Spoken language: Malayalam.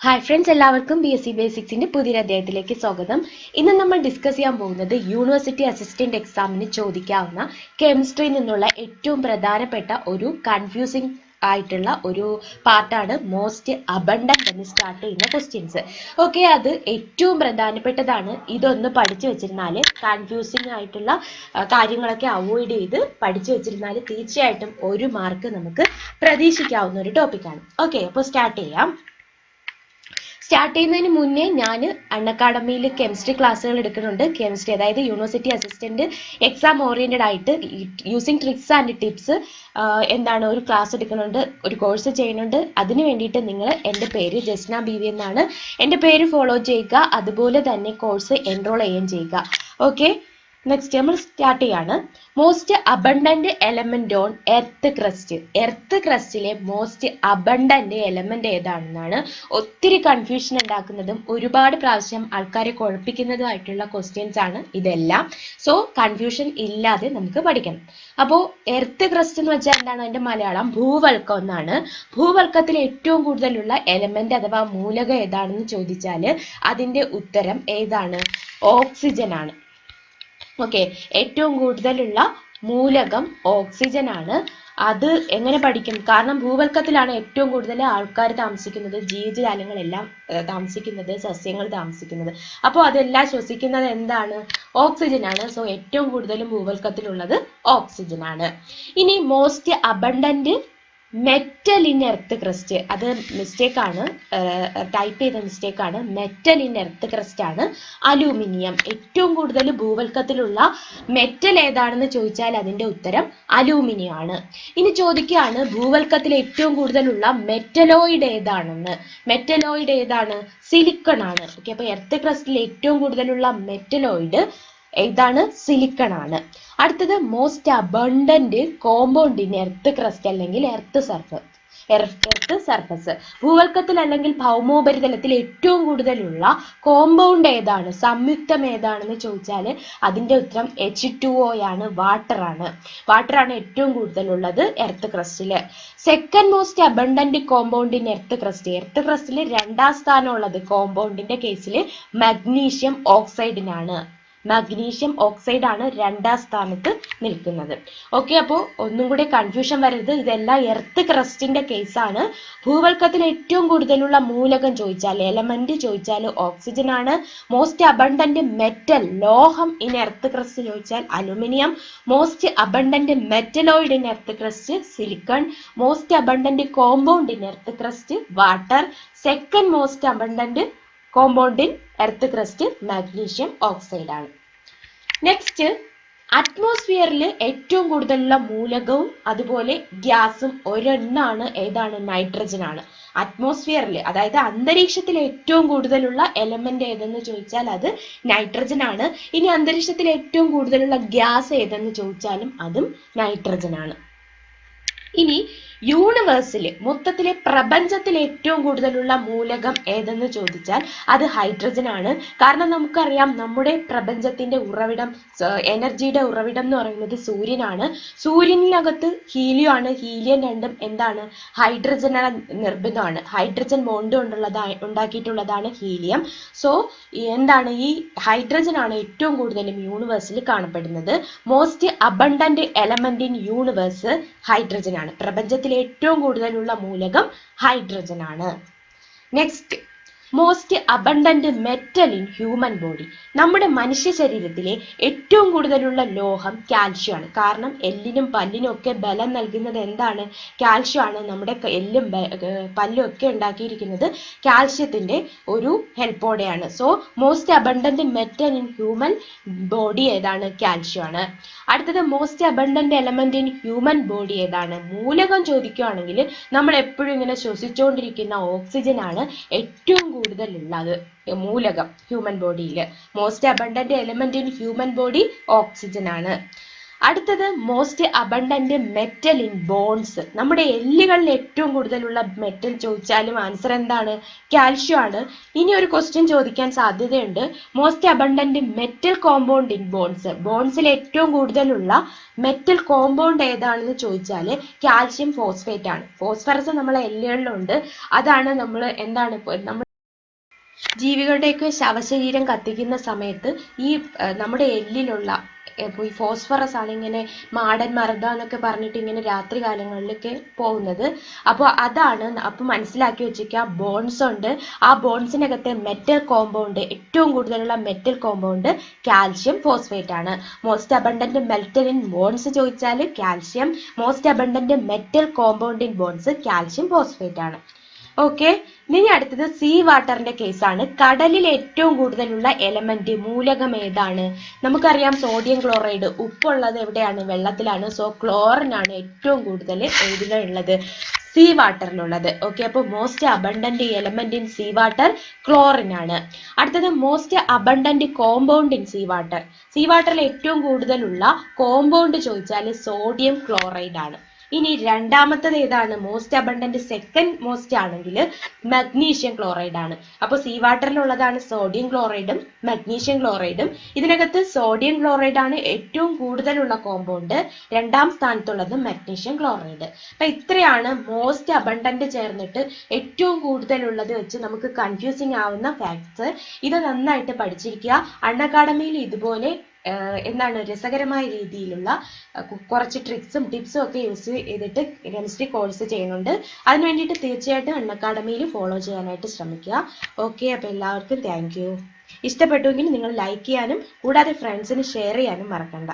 ഹായ് ഫ്രണ്ട്സ് എല്ലാവർക്കും ബി എസ് സി ബേസിക്സിന്റെ പുതിയൊരു അധ്യായത്തിലേക്ക് സ്വാഗതം. ഇന്ന് നമ്മൾ ഡിസ്കസ് ചെയ്യാൻ പോകുന്നത് യൂണിവേഴ്സിറ്റി അസിസ്റ്റന്റ് എക്സാമിന് ചോദിക്കാവുന്ന കെമിസ്ട്രിയിൽ നിന്നുള്ള ഏറ്റവും പ്രധാനപ്പെട്ട ഒരു കൺഫ്യൂസിങ് ആയിട്ടുള്ള ഒരു പാർട്ടാണ് മോസ്റ്റ് അബണ്ടന്റ് എന്ന് സ്റ്റാർട്ട് ചെയ്യുന്ന ക്വസ്റ്റ്യൻസ് ഓക്കെ അത് ഏറ്റവും പ്രധാനപ്പെട്ടതാണ്. ഇതൊന്ന് പഠിച്ചു വെച്ചിരുന്നാൽ കൺഫ്യൂസിങ് ആയിട്ടുള്ള കാര്യങ്ങളൊക്കെ അവോയ്ഡ് ചെയ്ത് പഠിച്ചു വെച്ചിരുന്നാൽ തീർച്ചയായിട്ടും ഒരു മാർക്ക് നമുക്ക് പ്രതീക്ഷിക്കാവുന്ന ഒരു ടോപ്പിക്കാണ് ഓക്കെ അപ്പോൾ സ്റ്റാർട്ട് ചെയ്യാം. സ്റ്റാർട്ട് ചെയ്യുന്നതിന് മുന്നേ ഞാൻ അൺഅക്കാഡമിയിൽ കെമിസ്ട്രി ക്ലാസ്സുകൾ എടുക്കുന്നുണ്ട്. കെമിസ്ട്രി അതായത് യൂണിവേഴ്സിറ്റി അസിസ്റ്റന്റ് എക്സാം ഓറിയന്റഡ് ആയിട്ട് യൂസിങ് ട്രിക്സ് ആൻഡ് ടിപ്സ് എന്താണ് ഒരു ക്ലാസ് എടുക്കുന്നുണ്ട് ഒരു കോഴ്സ് ചെയ്യുന്നുണ്ട്. അതിന് വേണ്ടിയിട്ട് നിങ്ങൾ എന്റെ പേര് ജസ്ന ബി വി എന്നാണ്. എന്റെ പേര് ഫോളോ ചെയ്യുക. അതുപോലെ തന്നെ കോഴ്സ് എൻറോൾ ചെയ്യുകയും ചെയ്യുക. ഓക്കെ നെക്സ്റ്റ് നമ്മൾ സ്റ്റാർട്ട് ചെയ്യാണ്. Most abundant element on earth crust earth ക്രസ്റ്റിലെ most abundant element ഏതാണെന്നാണ് ഒത്തിരി കൺഫ്യൂഷൻ ഉണ്ടാക്കുന്നതും ഒരുപാട് പ്രാവശ്യം ആൾക്കാരെ കുഴപ്പിക്കുന്നതുമായിട്ടുള്ള ക്വസ്റ്റ്യൻസ് ആണ് ഇതെല്ലാം. സോ കൺഫ്യൂഷൻ ഇല്ലാതെ നമുക്ക് പഠിക്കണം അപ്പോൾ എർത്ത് ക്രസ്റ്റ് എന്ന് വെച്ചാൽ എന്താണ് അതിന്റെ മലയാളം? ഭൂവൽക്കം എന്നാണ് ഭൂവൽക്കത്തിൽ ഏറ്റവും കൂടുതലുള്ള എലമെന്റ് അഥവാ മൂലകം ഏതാണെന്ന് ചോദിച്ചാൽ അതിന്റെ ഉത്തരം ഏതാണ്? ഓക്സിജൻ ആണ് ഓക്കെ ഏറ്റവും കൂടുതലുള്ള മൂലകം ഓക്സിജൻ ആണ്. അത് എങ്ങനെ പഠിക്കും? കാരണം ഭൂവൽക്കത്തിലാണ് ഏറ്റവും കൂടുതൽ ആൾക്കാർ താമസിക്കുന്നത്. ജീവജാലങ്ങളെല്ലാം താമസിക്കുന്നത് സസ്യങ്ങൾ താമസിക്കുന്നത്. അപ്പോൾ അതെല്ലാം ശ്വസിക്കുന്നത് എന്താണ്? ഓക്സിജൻ ആണ്. സോ ഏറ്റവും കൂടുതലും ഭൂവൽക്കത്തിലുള്ളത് ഓക്സിജൻ ആണ്. ഇനി most abundant metal in earth crust അത് മിസ്റ്റേക്ക് ആണ്. ടൈപ്പ് ചെയ്ത മിസ്റ്റേക്ക് ആണ്. മെറ്റൽ ഇൻ എർത്ത് ക്രസ്റ്റ് ആണ് അലൂമിനിയം ഏറ്റവും കൂടുതൽ ഭൂവൽക്കത്തിലുള്ള മെറ്റൽ ഏതാണെന്ന് ചോദിച്ചാൽ അതിന്റെ ഉത്തരം അലൂമിനിയം ആണ്. ഇനി ചോദിക്കുകയാണ് ഭൂവൽക്കത്തിൽ ഏറ്റവും കൂടുതലുള്ള മെറ്റലോയിഡ് ഏതാണെന്ന്? മെറ്റലോയിഡ് ഏതാണ്? സിലിക്കൺ ആണ്. ഓക്കെ അപ്പൊ എർത്ത് ക്രസ്റ്റിൽ ഏറ്റവും കൂടുതലുള്ള മെറ്റലോയിഡ് ഏതാണ് സിലിക്കൺ ആണ്. അടുത്തത് most abundant compound in earth crust അല്ലെങ്കിൽ എർത്ത് സർഫസ് എർത്ത് സർഫസ് ഭൂവൽക്കത്തിൽ അല്ലെങ്കിൽ ഭൗമോപരിതലത്തിൽ ഏറ്റവും കൂടുതലുള്ള കോമ്പൗണ്ട് ഏതാണ്? സംയുക്തം ഏതാണെന്ന് ചോദിച്ചാൽ അതിന്റെ ഉത്തരം എച്ച് ടു ഒ ആണ് വാട്ടർ ആണ്. വാട്ടർ ആണ് ഏറ്റവും കൂടുതലുള്ളത് earth ക്രസ്റ്റിൽ second most abundant compound in earth crust earth ക്രസ്റ്റിൽ രണ്ടാം സ്ഥാനമുള്ളത് കോമ്പൗണ്ടിന്റെ കേസിൽ മഗ്നീഷ്യം ഓക്സൈഡിനാണ് മഗ്നീഷ്യം ഓക്സൈഡ് ആണ് രണ്ടാം സ്ഥാനത്ത് നിൽക്കുന്നത്. ഓക്കെ അപ്പോൾ ഒന്നും കൂടി കൺഫ്യൂഷൻ വരരുത്. ഇതെല്ലാം എർത്ത് ക്രസ്റ്റിന്റെ കേസാണ് ഭൂവൽക്കത്തിൽ ഏറ്റവും കൂടുതലുള്ള മൂലകം ചോദിച്ചാൽ എലമെന്റ് ചോദിച്ചാൽ ഓക്സിജൻ ആണ്. മോസ്റ്റ് അബണ്ടന്റ് മെറ്റൽ ലോഹം ഇൻ എർത്ത് ക്രസ്റ്റ് ചോദിച്ചാൽ aluminium most abundant metalloid in earth crust silicon most abundant compound in earth crust water second most abundant compound in earth crust magnesium oxide ആണ് നെക്സ്റ്റ് അറ്റ്മോസ്ഫിയറിൽ ഏറ്റവും കൂടുതലുള്ള മൂലകവും അതുപോലെ ഗ്യാസും ഒരെണ്ണാണ് ഏതാണ്? നൈട്രജൻ ആണ്. അറ്റ്മോസ്ഫിയറിൽ അതായത് അന്തരീക്ഷത്തിൽ ഏറ്റവും കൂടുതലുള്ള എലമെന്റ് ഏതെന്ന് ചോദിച്ചാൽ അത് നൈട്രജൻ ആണ്. ഇനി അന്തരീക്ഷത്തിൽ ഏറ്റവും കൂടുതലുള്ള ഗ്യാസ് ഏതെന്ന് ചോദിച്ചാലും അതും നൈട്രജൻ ആണ്. ഇനി യൂണിവേഴ്സിൽ മൊത്തത്തിലെ പ്രപഞ്ചത്തിൽ ഏറ്റവും കൂടുതലുള്ള മൂലകം ഏതെന്ന് ചോദിച്ചാൽ അത് ഹൈഡ്രജൻ ആണ്. കാരണം നമുക്കറിയാം നമ്മുടെ പ്രപഞ്ചത്തിന്റെ ഉറവിടം എനർജിയുടെ ഉറവിടം എന്ന് പറയുന്നത് സൂര്യനാണ്. സൂര്യനകത്ത് ഹീലിയം ആണ്. ഹീലിയം രണ്ടും എന്താണ്? ഹൈഡ്രജൻ നിർബന്ധമാണ്. ഹൈഡ്രജൻ ബോണ്ട് കൊണ്ടുള്ളതാ ഉണ്ടാക്കിയിട്ടുള്ളതാണ് ഹീലിയം. സോ എന്താണ്? ഈ ഹൈഡ്രജൻ ആണ് ഏറ്റവും കൂടുതലും യൂണിവേഴ്സിൽ കാണപ്പെടുന്നത്. Most abundant element in universe hydrogen ആണ്. പ്രപഞ്ചത്തിൽ ഏറ്റവും കൂടുതലുള്ള മൂലകം ഹൈഡ്രജൻ ആണ് next most abundant metal in human body നമ്മുടെ മനുഷ്യ ശരീരത്തിലെ ഏറ്റവും കൂടുതലുള്ള ലോഹം കാൽഷ്യം ആണ്. കാരണം എല്ലിനും പല്ലിനും ഒക്കെ ബലം നൽകുന്നത് എന്താണ്? കാൽഷ്യം ആണ് നമ്മുടെ എല്ലും പല്ലും ഒക്കെ ഉണ്ടാക്കിയിരിക്കുന്നത് കാൽഷ്യത്തിന്റെ ഒരു ഹെൽപ്പോടെയാണ്. So most abundant metal in human body ഏതാണ്? കാൽഷ്യം ആണ്. അടുത്തത് most abundant element in human body ഏതാണ്? മൂലകം ചോദിക്കുകയാണെങ്കിൽ നമ്മൾ എപ്പോഴും ഇങ്ങനെ ശ്വസിച്ചുകൊണ്ടിരിക്കുന്ന ഓക്സിജൻ ആണ് ഏറ്റവും കൂടുതലുള്ളത്. മൂലകം ഹ്യൂമൻ ബോഡിയിൽ most abundant element in human body oxygen ആണ്. അടുത്തത് most abundant metal in bones നമ്മുടെ എല്ലുകളിൽ ഏറ്റവും കൂടുതലുള്ള മെറ്റൽ ചോദിച്ചാലും ആൻസർ എന്താണ്? കാൽഷ്യം ആണ്. ഇനി ഒരു ക്വസ്റ്റ്യൻ ചോദിക്കാൻ സാധ്യതയുണ്ട്. Most abundant metal compound in bones ബോൺസിൽ ഏറ്റവും കൂടുതലുള്ള മെറ്റൽ കോമ്പൗണ്ട് ഏതാണെന്ന് ചോദിച്ചാൽ കാൽഷ്യം ഫോസ്ഫേറ്റ് ആണ്. ഫോസ്ഫറസ് നമ്മളെ എല്ലുകളിലുണ്ട്. അതാണ് നമ്മൾ എന്താണ് നമ്മൾ ജീവികളുടെയൊക്കെ ശവശരീരം കത്തിക്കുന്ന സമയത്ത് ഈ നമ്മുടെ എല്ലിലുള്ള ഈ ഫോസ്ഫറസ് ആണ് ഇങ്ങനെ മാടൻ മറുത എന്നൊക്കെ പറഞ്ഞിട്ട് ഇങ്ങനെ രാത്രി കാലങ്ങളിലൊക്കെ പോകുന്നത്. അപ്പോൾ അതാണ് അപ്പൊ മനസ്സിലാക്കി വെച്ചിരിക്കുക ബോൺസ് ഉണ്ട്. ആ ബോൺസിനകത്തെ മെറ്റൽ കോമ്പൗണ്ട് ഏറ്റവും കൂടുതലുള്ള മെറ്റൽ കോമ്പൗണ്ട് കാൽഷ്യം ഫോസ്ഫേറ്റ് ആണ്. Most abundant metal in bones ചോദിച്ചാൽ calcium most abundant metal compound in bones calcium phosphate ആണ്. ഓക്കെ ഇനി അടുത്തത് സീ വാട്ടറിന്റെ കേസാണ് കടലിൽ ഏറ്റവും കൂടുതലുള്ള എലമെന്റ് മൂലകം ഏതാണ്? നമുക്കറിയാം സോഡിയം ക്ലോറൈഡ് ഉപ്പുള്ളത് എവിടെയാണ്? വെള്ളത്തിലാണ്. സോ ക്ലോറിൻ ആണ് ഏറ്റവും കൂടുതൽ ഏതിലുള്ളത് സീ വാട്ടറിലുള്ളത് ഓക്കെ അപ്പോൾ most abundant element in sea water chlorine ആണ്. അടുത്തത് most abundant compound in sea water sea വാട്ടറിൽ ഏറ്റവും കൂടുതലുള്ള കോമ്പൗണ്ട് ചോദിച്ചാൽ സോഡിയം ക്ലോറൈഡ് ആണ്. ഇനി രണ്ടാമത്തത് ഏതാണ്? മോസ്റ്റ് അബണ്ടന്റ് സെക്കൻഡ് മോസ്റ്റ് ആണെങ്കിൽ മഗ്നീഷ്യം ക്ലോറൈഡ് ആണ്. അപ്പോൾ സീ വാട്ടറിലുള്ളതാണ് സോഡിയം ക്ലോറൈഡും മഗ്നീഷ്യം ക്ലോറൈഡും ഇതിനകത്ത് സോഡിയം ക്ലോറൈഡ് ആണ് ഏറ്റവും കൂടുതലുള്ള കോമ്പൗണ്ട് രണ്ടാം സ്ഥാനത്തുള്ളത് മഗ്നീഷ്യം ക്ലോറൈഡ് അപ്പൊ ഇത്രയാണ് മോസ്റ്റ് അബണ്ടന്റ് ചേർന്നിട്ട് ഏറ്റവും കൂടുതലുള്ളത് വെച്ച് നമുക്ക് കൺഫ്യൂസിങ് ആവുന്ന ഫാക്ട്സ് ഇത് നന്നായിട്ട് പഠിച്ചിരിക്കുക. അൺ അക്കാഡമിയിൽ ഇതുപോലെ എന്താണ് രസകരമായ രീതിയിലുള്ള കുറച്ച് ട്രിക്സും ടിപ്സും ഒക്കെ യൂസ് ചെയ്തിട്ട് കെമിസ്ട്രി കോഴ്സ് ചെയ്യുന്നുണ്ട്. അതിന് വേണ്ടിയിട്ട് തീർച്ചയായിട്ടും അൺ അക്കാഡമിയിൽ ഫോളോ ചെയ്യാനായിട്ട് ശ്രമിക്കുക. ഓക്കെ അപ്പോൾ എല്ലാവർക്കും താങ്ക് യു ഇഷ്ടപ്പെട്ടുവെങ്കിൽ നിങ്ങൾ ലൈക്ക് ചെയ്യാനും കൂടാതെ ഫ്രണ്ട്സിന് ഷെയർ ചെയ്യാനും മറക്കണ്ട.